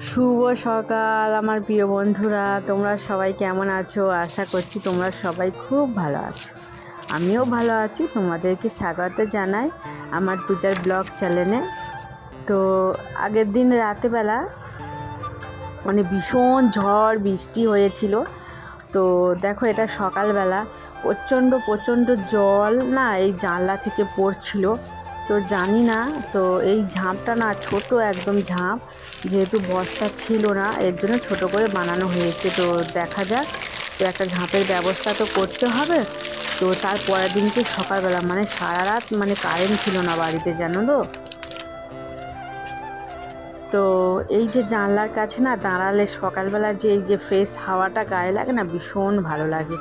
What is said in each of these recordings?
শুভ সকাল, আমার প্রিয় বন্ধুরা। তোমরা সবাই কেমন আছো? আশা করছি তোমরা সবাই খুব ভালো আছো। আমিও ভালো আছি, তোমাদেরকে স্বাগত জানাই আমার পূজার ব্লগ চ্যানেলে। তো আগের দিন রাতেবেলা মানে ভীষণ ঝড়, বৃষ্টি হয়েছিল। তো দেখো এটা সকালবেলা, প্রচণ্ড প্রচণ্ড জল না এই জানলা থেকে পড়ছিল। তো জানি না, তো এই ঝাঁপটা না ছোট একদম ঝাঁপ, যেহেতু বস্তা ছিল না, এর জন্য ছোট করে বানানো হয়েছে। তো দেখা যাক, তো একটা ঝাঁপের ব্যবস্থা তো করতে হবে। তো তার পরের দিনকে সকালবেলা মানে সারা রাত মানে কারেন্ট ছিল না বাড়িতে, জানো তো? তো এই যে জানলার কাছে না দাঁড়ালে সকালবেলা যে এই যে ফ্রেশ হাওয়াটা গায়ে লাগে না ভীষণ ভালো লাগে।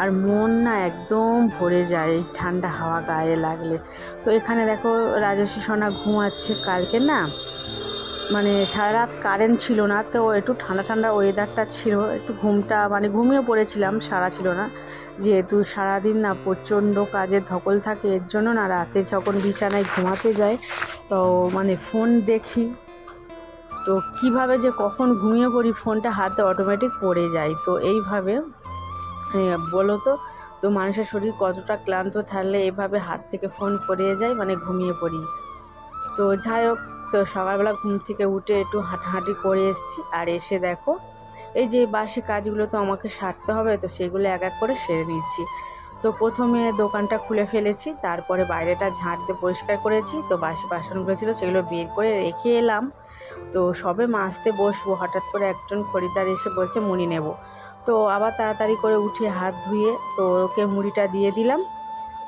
আর মন না একদম ভরে যায় এই ঠান্ডা হাওয়া গায়ে লাগলে। তো এখানে দেখো রাজস্বী সোনা ঘুমাচ্ছে কালকে না। মানে সারা রাত কারেন্ট ছিল না, তো একটু ঠান্ডা ঠান্ডা ওয়েদারটা ছিল, একটু ঘুমটা মানে ঘুমিয়ে পড়েছিলাম, সারা ছিল না। যেহেতু সারাদিন না প্রচণ্ড কাজের ধকল থাকে, এর জন্য না রাতে যখন বিছানায় ঘুমাতে যায় তো মানে ফোন দেখি। তো কীভাবে যে কখন ঘুমিয়ে পড়ি ফোনটা হাতে অটোমেটিক পড়ে যায়। তো এইভাবে বলো তো তো মানুষের শরীর কতটা ক্লান্ত থাকলে এভাবে হাত থেকে ফোন পড়ে যায় মানে ঘুমিয়ে পড়ি। তো যাই হোক, তো সকালবেলা ঘুম থেকে উঠে একটু হাঁটাহাঁটি করে এসেছি। আর এসে দেখো, এই যে বাসি কাজগুলো তো আমাকে সারতে হবে, তো সেগুলো এক এক করে সেরে নিচ্ছি। তো প্রথমে দোকানটা খুলে ফেলেছি, তারপরে বাইরেটা ঝাঁট দিয়ে পরিষ্কার করেছি, তো বাসি বাসনগুলো ছিল সেগুলো বের করে রেখে এলাম। তো সবে মাছতে বসবো, হঠাৎ করে একজন খরিদ্দার এসে বলছে, মুড়ি নেব। তো আবার তাড়াতাড়ি করে উঠে হাত ধুয়ে তো ওকে মুড়িটা দিয়ে দিলাম।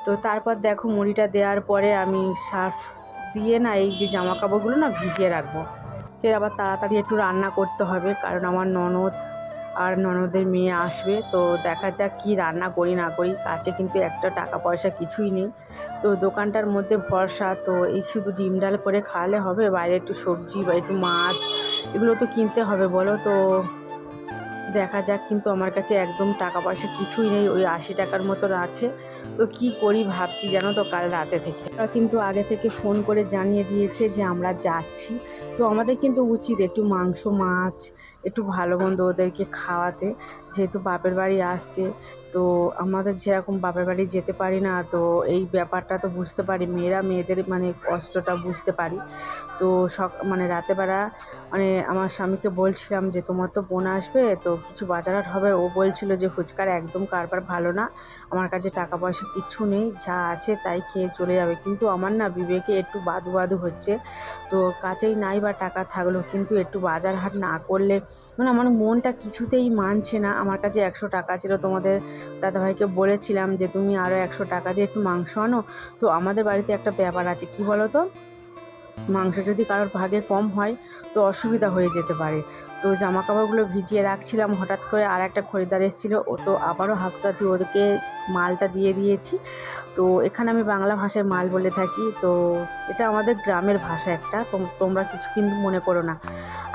তো তারপর দেখো মুড়িটা দেওয়ার পরে আমি সার্ফ দিয়ে না এই যে জামা কাপড়গুলো না ভিজিয়ে রাখব। ফের আবার তাড়াতাড়ি একটু রান্না করতে হবে, কারণ আমার ননদ আর ননদের মেয়ে আসবে, তো দেখা যাক কি রান্না করি না করি। কাছে কিন্তু একটা টাকা পয়সা কিছুই নেই। তো দোকানটার মধ্যে ভরসা, তো এই শুধু ডিম ডাল করে খাওয়ালে হবে? বাইরে একটু সবজি বা একটু মাছ, এগুলো তো কিনতে হবে, বলো তো। দেখা যাক, কিন্তু আমার কাছে একদম টাকা পয়সা কিছুই নেই, ওই আশি টাকার মতন আছে। তো কি করি ভাবছি যেন তো কাল রাতে থেকে। ওরা কিন্তু আগে থেকে ফোন করে জানিয়ে দিয়েছে যে আমরা যাচ্ছি। তো আমাদের কিন্তু উচিত একটু মাংস, মাছ, একটু ভালো মন্দ ওদেরকে খাওয়াতে, যেহেতু বাপের বাড়ি আসছে। তো আমাদের যেরকম বাপের বাড়ি যেতে পারি না, তো এই ব্যাপারটা তো বুঝতে পারি। মেয়েরা মেয়েদের মানে কষ্টটা বুঝতে পারি। তো সক মানে রাতেবেলা মানে আমার স্বামীকে বলছিলাম যে, তোমার তো বোন আসবে, তো কিছু বাজারহাট হবে। ও বলছিল যে, ফুচকার একদম কারবার ভালো না। আমার কাছে টাকা পয়সা কিচ্ছু নেই, যা আছে তাই খেয়ে চলে যাবে। কিন্তু আমার না বিবেকে একটু বাদু বাদু হচ্ছে। তো কাছেই নাই বা টাকা থাকল কিন্তু একটু বাজার হাট না করলে মানে আমার মনটা কিছুতেই মানছে না। আমার কাছে একশো টাকা ছিল তোমাদের দাদাভাইকে বলেছিলাম যে, তুমি আরও একশো টাকা দিয়ে একটু মাংস আনো। তো আমাদের বাড়িতে একটা ব্যাপার আছে, কি বলো তো মাংস যদি কারোর ভাগে কম হয়, তো অসুবিধা হয়ে যেতে পারে। তো জামা কাপড়গুলো ভিজিয়ে রাখছিলাম, হঠাৎ করে আর একটা খরিদ্দার এসেছিল। ও তো আবারও হাতটাতি ওদেরকে মালটা দিয়ে দিয়েছি। তো এখানে আমি বাংলা ভাষায় মাল বলে থাকি। তো এটা আমাদের গ্রামের ভাষা একটা তোমরা কিছু কিন্তু মনে করো না।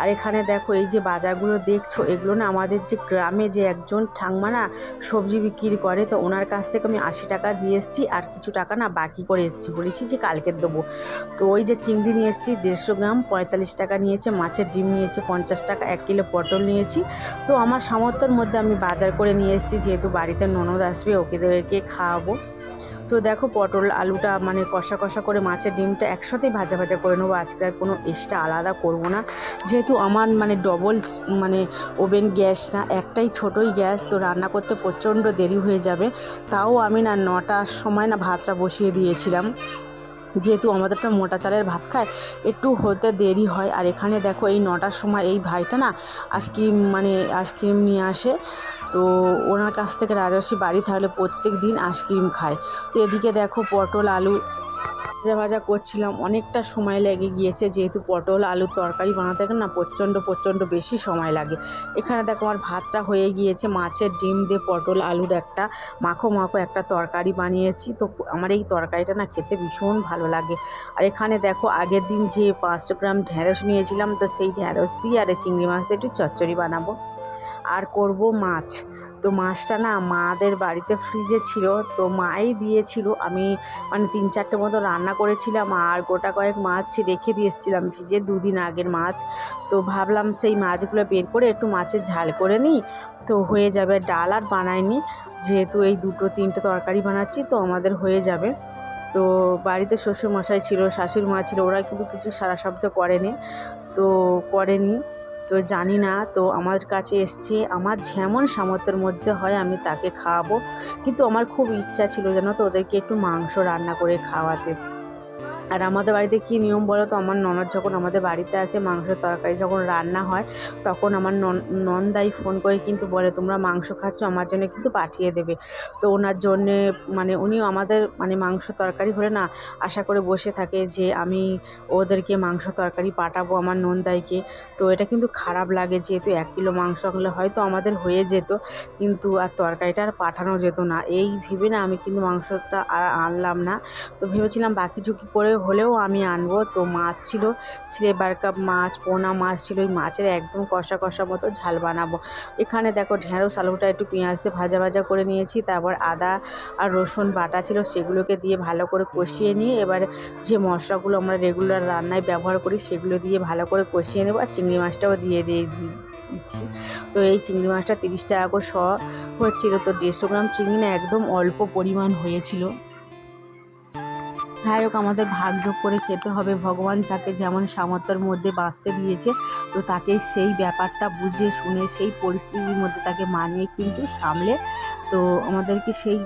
আর এখানে দেখো, এই যে বাজারগুলো দেখছ, এগুলো না আমাদের যে গ্রামে যে একজন ঠাংমা না সবজি বিক্রি করে, তো ওনার কাছ থেকে আমি আশি টাকা দিয়ে এসেছি আর কিছু টাকা না বাকি করে এসেছি। বলেছি যে কালকে দেবো। তো ওই যে চিংড়ি নিয়ে এসেছি, দেড়শো গ্রাম, পঁয়তাল্লিশ টাকা নিয়েছে, মাছের ডিম নিয়েছে পঞ্চাশ টাকা এক কিলো পটল নিয়েছি। তো আমার সামর্থ্যের মধ্যে আমি বাজার করে নিয়ে এসেছি, যেহেতু বাড়িতে ননদ আসবে, ওকেদেরকে খাওয়াবো। তো দেখো পটল, আলুটা মানে কষা কষা করে মাছের ডিমটা একসাথেই ভাজা ভাজা করে নেব। আজকে আর কোনো এক্সট্রা আলাদা করব না। যেহেতু আমার মানে ডবল মানে ওভেন গ্যাস না, একটাই ছোটোই গ্যাস, তো রান্না করতে প্রচণ্ড দেরি হয়ে যাবে। তাও আমি না নটার সময় না ভাতটা বসিয়ে দিয়েছিলাম। যেহেতু আমাদেরটা মোটা চালের ভাত খায়, একটু হতে দেরি হয়। আর এখানে দেখো এই নটার সময় এই ভাইটা না আইসক্রিম মানে আইসক্রিম নিয়ে আসে। তো ওনার কাছ থেকে রাজস্বী বাড়ি থাকলে প্রত্যেক দিন আইসক্রিম খায়। তো এদিকে দেখো পটল, আলু ভাজা ভাজা করছিলাম, অনেকটা সময় লেগে গিয়েছে যেহেতু পটল, আলুর তরকারি বানাতে গেলে না প্রচণ্ড প্রচণ্ড বেশি সময় লাগে। এখানে দেখো আমার ভাতটা হয়ে গিয়েছে, মাছের ডিম দিয়ে পটল, আলুর একটা মাখো মাখো একটা তরকারি বানিয়েছি। তো আমার এই তরকারিটা না খেতে ভীষণ ভালো লাগে। আর এখানে দেখো আগের দিন যে পাঁচশো গ্রাম ঢ্যাঁড়স নিয়েছিলাম, তো সেই ঢ্যাঁড়স দিয়ে আর চিংড়ি মাছ দিয়ে একটু চচ্চড়ি বানাবো। আর করব মাছ। তো মাছটা না মাদের বাড়িতে ফ্রিজে ছিল, তো মাই দিয়েছিল। আমি মানে তিন চারটে মতো রান্না করেছিলাম আর গোটা কয়েক মাছ রেখে দিয়ে এসেছিলাম ফ্রিজে দুদিন আগের মাছ। তো ভাবলাম সেই মাছগুলো বের করে একটু মাছের ঝাল করে নিই। তো হয়ে যাবে ডাল আর বানাইনি। যেহেতু এই দুটো তিনটে তরকারি বানাচ্ছি, তো আমাদের হয়ে যাবে। তো বাড়িতে শ্বশুর মশাই ছিল শাশুড়ি মা ছিল, ওরা কিন্তু কিছু সারা শব্দ করেনি। তো করেনি। তো জানি না, তো আমার কাছে এসছে, আমার যেমন সামর্থ্যের মধ্যে হয় আমি তাকে খাওয়াবো। কিন্তু আমার খুব ইচ্ছা ছিল যেন তো ওদেরকে একটু মাংস রান্না করে খাওয়াতে। আর আমাদের বাড়িতে কী নিয়ম বলো তো? আমার ননদ যখন আমাদের বাড়িতে আসে, মাংসের তরকারি যখন রান্না হয়, তখন আমার নন, নন্দাই ফোন করে কিন্তু বলে, তোমরা মাংস খাচ্ছ, আমার জন্য কিন্তু পাঠিয়ে দেবে। তো ওনার জন্যে মানে উনিও আমাদের মানে মাংস তরকারি হলে না, আশা করে বসে থাকে যে আমি ওদেরকে মাংস তরকারি পাঠাবো আমার নন্দাইকে। তো এটা কিন্তু খারাপ লাগে, যেহেতু এক কিলো মাংস হলে হয়তো আমাদের হয়ে যেত, কিন্তু আর তরকারিটা আর পাঠানো যেত না। এই ভেবে না আমি কিন্তু মাংসটা আর আনলাম না। তো ভেবেছিলাম বাকি ঝুঁকি করে হলেও আমি আনব। তো মাছ ছিল সিলেবার কাপ মাছ, পোনা মাছ ছিল, ওই মাছের একদম কষা কষা মতো ঝাল বানাবো। এখানে দেখো ঢেঁড়স, আলুটা একটু পেঁয়াজ দিয়ে ভাজা ভাজা করে নিয়েছি, তারপর আদা আর রসুন বাটা ছিল, সেগুলোকে দিয়ে ভালো করে কষিয়ে নিয়ে এবার যে মশলাগুলো আমরা রেগুলার রান্নায় ব্যবহার করি, সেগুলো দিয়ে ভালো করে কষিয়ে নেব আর চিংড়ি মাছটাও দিয়ে দিয়ে দিচ্ছি। তো এই চিংড়ি মাছটা তিরিশ টাকা করে শ হচ্ছিল, তো দেড়শো গ্রাম চিংড়ি না একদম অল্প পরিমাণ হয়েছিল। যাই হোক আমাদের ভাগযোগ করে খেতে হবে। ভগবান যাকে যেমন সামর্থ্যের মধ্যে বাঁচতে দিয়েছে, তো তাকে সেই ব্যাপারটা বুঝে, শুনে, সেই পরিস্থিতির মধ্যে তাকে মানিয়ে কিন্তু সামলে। তো আমাদেরকে সেই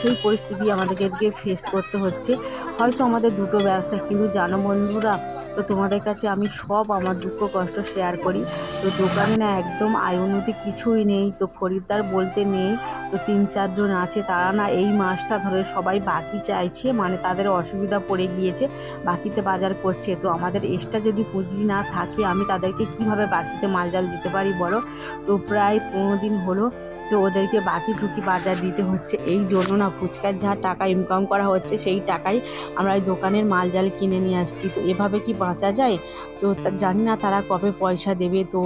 সেই পরিস্থিতি আমাদেরকে ফেস করতে হচ্ছে। হয়তো আমাদের দুটো ব্যবসা, কিন্তু জানো বন্ধুরা, তো তোমাদের কাছে আমি সব আমার দুঃখ কষ্ট শেয়ার করি। তো দোকানে না একদম আয় উন্নতি কিছুই নেই, তো খরিদ্দার বলতে নেই, তো তিন চারজন আছে, তারা না এই মাসটা ধরে সবাই বাকি চাইছে মানে তাদের অসুবিধা পড়ে গিয়েছে, বাকিতে বাজার করছে। তো আমাদের এক্সট্রা যদি পুঁজি না থাকে, আমি তাদেরকে কীভাবে বাকিতে মালজাল দিতে পারি বলো? তো প্রায় পনেরো দিন হলো তো ওদেরকে বাকি ঝুঁকি বাজার দিতে হচ্ছে। এই জন্য না ফুচকার যা টাকা ইনকাম করা হচ্ছে, সেই টাকাই আমরা এই দোকানের মাল জাল কিনে নিয়ে আসছি। তো এভাবে কি বাঁচা যায়? তো জানি না তারা কবে পয়সা দেবে। তো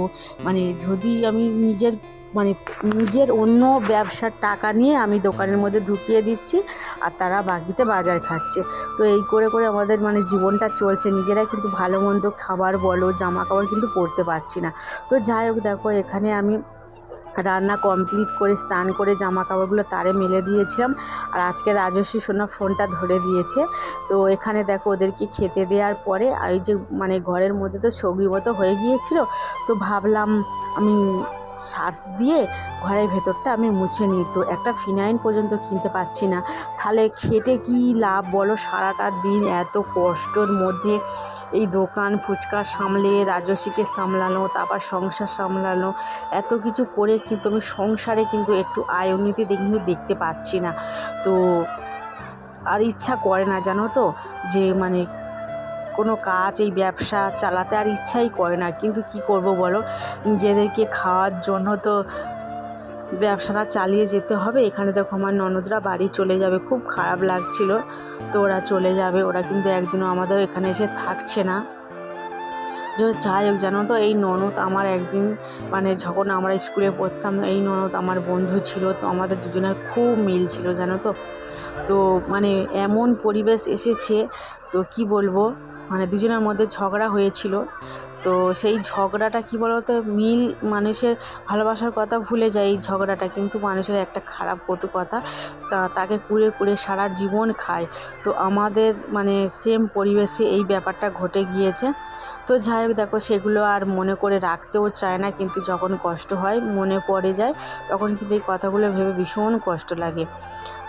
মানে যদি আমি নিজের মানে নিজের অন্য ব্যবসার টাকা নিয়ে আমি দোকানের মধ্যে ঢুকিয়ে দিচ্ছি আর তারা বাকিতে বাজার খাচ্ছে। তো এই করে করে আমাদের মানে জীবনটা চলছে। নিজেরাই কিন্তু ভালো মন্দ খাবার বলো, জামা কাপড় কিন্তু পরতে পারছি না। তো যাই হোক দেখো, এখানে আমি রান্না কমপ্লিট করে স্নান করে জামা কাপড়গুলো তারে মেলে দিয়েছিলাম। আর আজকে রাজস্বী সোনা ফোনটা ধরে দিয়েছে। তো এখানে দেখো ওদেরকে খেতে দেওয়ার পরে এই যে মানে ঘরের মধ্যে তো সগি মতো হয়ে গিয়েছিল, তো ভাবলাম আমি সার্ফ দিয়ে ঘরের ভেতরটা আমি মুছে নিই। তো একটা ফিনাইন পর্যন্ত কিনতে পারছি না। তাহলে খেটে কি লাভ বলো? সারাটা দিন এত কষ্টর মধ্যে এই দোকান ফুচকা সামলে, রাজস্বীকে সামলানো, তারপর সংসার সামলানো, এত কিছু করে কিন্তু আমি সংসারে কিন্তু একটু আয় উন্নতি কিন্তু দেখতে পাচ্ছি না। তো আর ইচ্ছা করে না, জানো তো? যে মানে কোনো কাজ, এই ব্যবসা চালাতে আর ইচ্ছাই করে না। কিন্তু কি করব বলো? নিজেদেরকে খাওয়ার জন্য তো ব্যবসাটা চালিয়ে যেতে হবে। এখানে দেখো আমার ননদরা বাড়ি চলে যাবে। খুব খারাপ লাগছিল। তো ওরা চলে যাবে। ওরা কিন্তু একদিনও আমাদের এখানে এসে থাকছে না। যে, যাই হোক, জানো তো, এই ননদ আমার একদিন মানে যখন আমরা স্কুলে পড়তাম, এই ননদ আমার বন্ধু ছিল। তো আমাদের দুজনের খুব মিল ছিল, জানো তো। তো মানে এমন পরিবেশ এসেছে, তো কি বলব? মানে দুজনের মধ্যে ঝগড়া হয়েছিল। তো সেই ঝগড়াটা কী বলতো, মিল মানুষের ভালোবাসার কথা ভুলে যায় এই ঝগড়াটা, কিন্তু মানুষের একটা খারাপ কটু কথা, তা তাকে কুড়ে কুড়ে সারা জীবন খায়। তো আমাদের মানে সেম পরিবেশে এই ব্যাপারটা ঘটে গিয়েছে। তো যাই হোক, দেখো সেগুলো আর মনে করে রাখতেও চায় না, কিন্তু যখন কষ্ট হয়, মনে পড়ে যায়, তখন কিন্তু এই কথাগুলো ভেবে ভীষণ কষ্ট লাগে।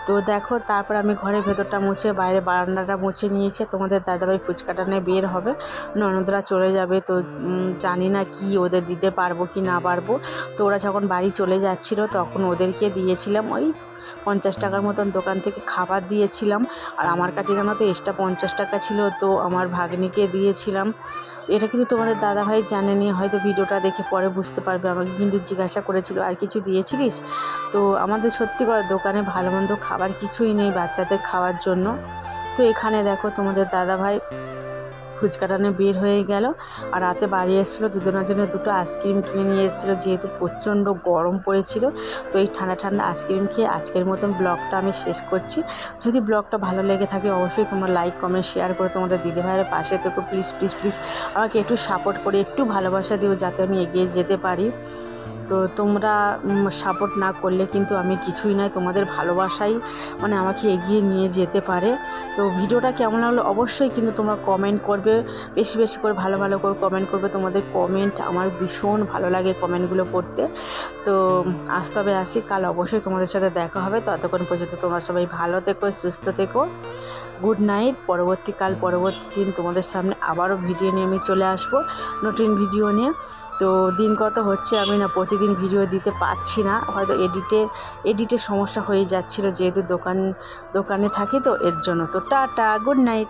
তো দেখো, তারপর আমি ঘরের ভেতরটা মুছে, বাইরে বারান্দাটা মুছে নিয়েছে। তোমাদের দাদাভাই ফুচকাটা নিয়ে বের হবে। ননদরা চলে যাবে তো জানি না কি ওদের দিতে পারব কি না পারব। তো ওরা যখন বাড়ি চলে যাচ্ছিল, তখন ওদেরকে দিয়েছিলাম। ওই পঞ্চাশ টাকার মতন দোকান থেকে খাবার দিয়েছিলাম। আর আমার কাছে জানো তো এক্সট্রা পঞ্চাশ টাকা ছিল, তো আমার ভাগ্নিকে দিয়েছিলাম। এটা কিন্তু তোমাদের দাদাভাই জানেনি, হয়তো ভিডিওটা দেখে পরে বুঝতে পারবে, আমাকে কিন্তু জিজ্ঞাসা করেছিল, আর কিছু দিয়েছিলিস? তো আমাদের সত্যি করে দোকানে ভালো মন্দ খাবার কিছুই নেই বাচ্চাদের খাওয়ার জন্য। তো এখানে দেখো তোমাদের দাদাভাই ফুচকাটা নিয়ে বের হয়ে গেল আর রাতে বাড়ি এসেছিল, দুজনের জন্য দুটো আইসক্রিম কিনে নিয়ে এসেছিল, যেহেতু প্রচণ্ড গরম পড়েছিল, তো এই ঠান্ডা ঠান্ডা আইসক্রিম খেয়ে আজকের মতন ব্লগটা আমি শেষ করছি। যদি ব্লগটা ভালো লেগে থাকে, অবশ্যই তোমরা লাইক কমেন্ট শেয়ার করে তোমাদের দিদি ভাইয়ের পাশে থেকো। প্লিজ প্লিজ প্লিজ আমাকে একটু সাপোর্ট করে, একটু ভালোবাসা দিও, যাতে আমি এগিয়ে যেতে পারি। তো তোমরা সাপোর্ট না করলে কিন্তু আমি কিছুই নয়, তোমাদের ভালোবাসাই মানে আমাকে এগিয়ে নিয়ে যেতে পারে। তো ভিডিওটা কেমন লাগল অবশ্যই কিন্তু তোমরা কমেন্ট করবে, বেশি বেশি করে ভালো ভালো করে কমেন্ট করবে, তোমাদের কমেন্ট আমার ভীষণ ভালো লাগে কমেন্টগুলো পড়তে। তো আজ তবে আসি, কাল অবশ্যই তোমাদের সাথে দেখা হবে, ততক্ষণ পর্যন্ত তোমরা সবাই ভালো থেকো, সুস্থ থেকো। গুড নাইট পরবর্তীকাল, পরবর্তী দিন তোমাদের সামনে আবারও ভিডিও নিয়ে আমি চলে আসব, নতুন ভিডিও নিয়ে। তো দিন কত হচ্ছে আমি না প্রতিদিন ভিডিও দিতে পারছি না। হয়তো এডিটে এডিটে সমস্যা হয়ে যাচ্ছিল, যেহেতু দোকান, দোকানে থাকি তো, এর জন্য। তো টাটা গুড নাইট